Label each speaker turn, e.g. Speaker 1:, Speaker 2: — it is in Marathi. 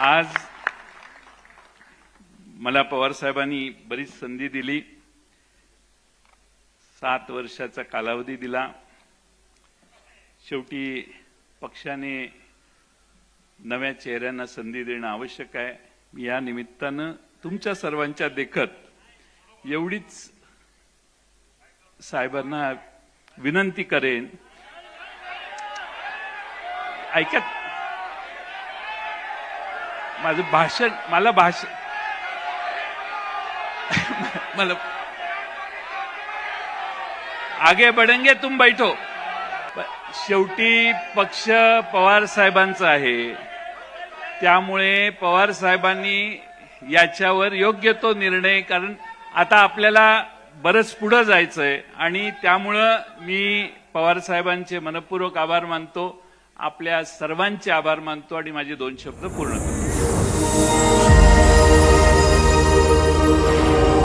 Speaker 1: आज मला पवार साहेबांनी बरीच संधी दिली. सात वर्षाचा कालावधी दिला. शेवटी पक्षाने नव्या चेहऱ्यांना संधी देणं आवश्यक आहे. मी या निमित्तानं तुमच्या सर्वांच्या देखत एवढीच साहेबांना विनंती करेन. ऐकत माझं भाषण मला भाषण मला आगे बडंगे तुम बैठो. शेवटी पक्ष पवार साहेबांचा आहे. त्यामुळे पवार साहेबांनी याच्यावर योग्य तो निर्णय कारण आता आपल्याला बरंच पुढं जायचंय. आणि त्यामुळं मी पवार साहेबांचे मनपूर्वक आभार मानतो. आपल्या सर्वांचे आभार मानतो आणि माझे दोन शब्द पूर्ण करतो.